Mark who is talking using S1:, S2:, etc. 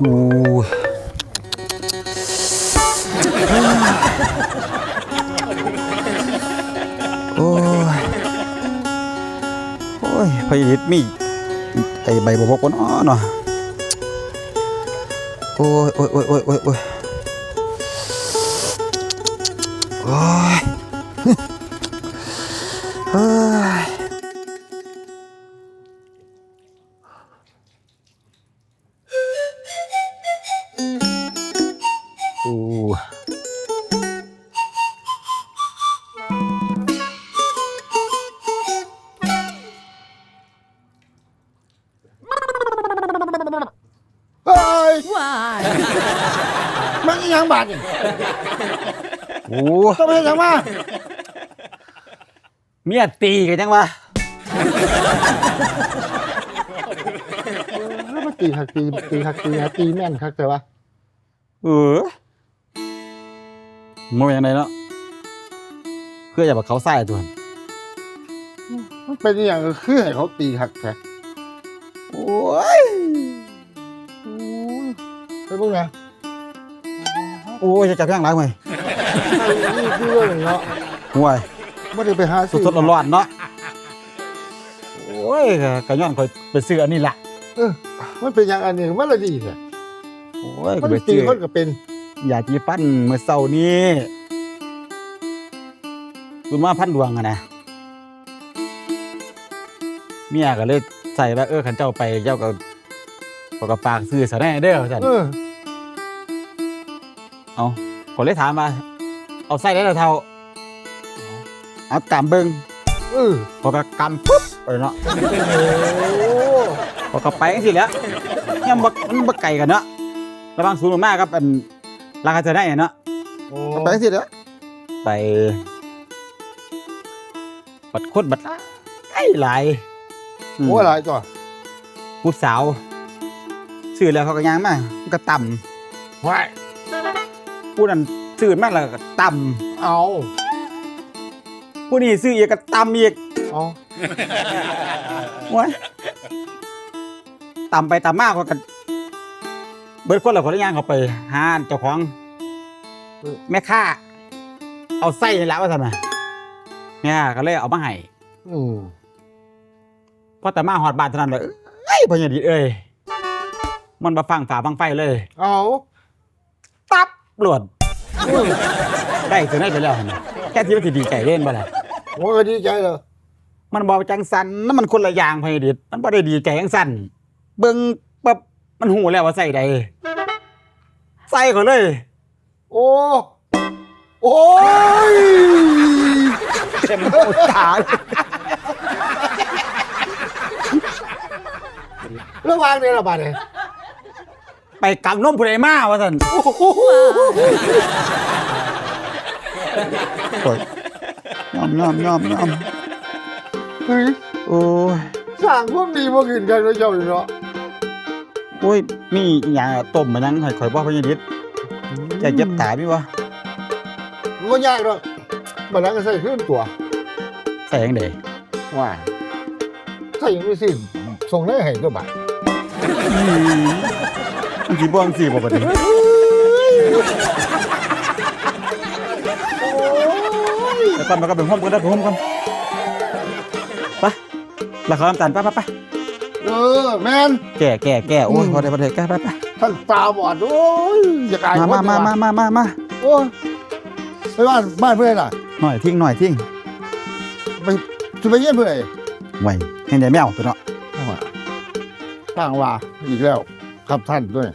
S1: อู้ยโอ้ย โอ้ยพยดิตมีไอ้ใบบกบกเนาะเนาะโอ้ยโอ้ยโอ้ยโอ้ยโอ้ยโอ้ยโอ้ย
S2: มันอีหยังบาดนี่
S1: โอ้
S2: ต้องไปเฮ็ดหยังมา
S1: เมียตีกันจังวะ
S2: แล้วมาตีหักตีตีหักตีหักตีแม่นคักแต่ว่า
S1: เออมันเป็นยังไงเนาะเพื่ออย่าบอกเขาใส่ตัวนั้น
S2: มันเป็นอหย่างก็คือให้เขาตีหักแท้
S1: โอ้ย
S2: โอ้ย ไปเบิ่งนะ
S1: โอ้ยจะจับย่างไรเว้ย
S2: นี่คือเรื่องเนาะ
S1: ห่วย
S2: บ่ได้ไปหา
S1: สดๆร้อนๆเนาะโอ้ยกระย้อนคอยไปซื้ออันนี้ละ
S2: เออมันเป็นอย่างอันนี้มันละดีแท้
S1: โอ้ย
S2: มัน
S1: ไป
S2: ตี
S1: ซื้อ
S2: คนก็เป็น
S1: ยาจีฟันเมื่อเช้านี้คุณมาพันดวงอะนะเมียก็เลยใส่ว่าเออขันเจ้าไปเจ้าก็ ก็ก็ฝากซื้อซะแน่เด้อสัน
S2: เออ
S1: เอาผมเลยถามมา เอาใส่ได้แล้วเท่า เอากำเบิ้ง
S2: เออ
S1: พอกกำปุ๊บไปเนาะ
S2: โอ้
S1: พอกไปสิแหล้วยังบักมันบักไก่กันเนาะระวังสูงมากครับเป็นราคาจะได้เนาะ
S2: โอ้
S1: ไปสิแหล้วไปบัดโคตรบัดไอ้หลายอืม
S2: โหหลายตัว
S1: ผู้สาว ซื้อแล้วเขาก็ย่างมามันก็ต่
S2: ว้ายำ
S1: ผู้นั้นซื้อมากแล้วก็ต่
S2: เอาำ
S1: ผู้นี้ซื้ออีกก็ต่ำอีก
S2: เอา
S1: ว้ยต่ำไปต่ำมากกว่ากันเบิดคนละคนละอย่างเขาไปหาเจ้าของแม่ค้าเอาไส้นี่แหละว่าทำไมแม่ค้าก็เลยเอามาให้
S2: อืม
S1: พอแต่มาหอดบานเท่านั้นเลยเอ้ยพญาดีเอ้ย มันมาฟังฝาฟังไฟเลย
S2: เอา
S1: ตับหลวด
S2: อืม
S1: ได้ถึงได้ไปแล้วหั่นน่ะแค่ที่ว่าสิดีใจเล่นบ่ล่ะ
S2: โอ้ก็ดีใจเลย
S1: มันบอกจังสันนั่นมันคนละอย่างพญาดีมันบ่ได้ดีใจจังสันเบิ่งปั๊บมันหูแล้วว่าใส่ใดใส่เขาเลย
S2: โอ้โอ้ย
S1: เต็มหูตาเลย
S2: ระวังเนี่ยระบาดเลย
S1: ไปกำนมผู้ใดมาว่าซั่น
S2: โอ้โห
S1: โอ้ยยอมยอมยอมยอม
S2: เฮ้ย
S1: โอ้ย
S2: สร้างพวกดีพวกอื่นกันแล้วเจ้าอยู่เนาะ
S1: โอ้ยมีอหย่างต้มมายังให้ข่อยบ่พญาดิษจะเย็บตาพี่วะ
S2: มันยากหรอกบัดนั้นก็ใส่ขึ้นตัว
S1: ใส่ยังได
S2: ว่าใส่ยังไม่สิ้นส่งได้ให้ก็บาด
S1: มัน สิบ่จังซี่บ่บัดนี้แล้วก่อนมาก็เป็นห้อมกันได้ห้อมกันไปแล้วเขาน้ำตาลไปไปไป
S2: เออแมน
S1: แก่แก่แก่โอ้ยพอได้พอได้แก่ไปไป
S2: ท่านตาบอดโอ้ยอย่ากาย
S1: มามามามามามามา
S2: โอ้ยไปบ้านบ้านเพื่อนอะ
S1: หน่อยทิ้งหน่อยทิ้ง
S2: ไปจะไปเยี่ยมเพื่อน
S1: ไว้ให้ได้แมวตัวเนาะ
S2: ทางว่าอีกแล้วครับท่านด้วย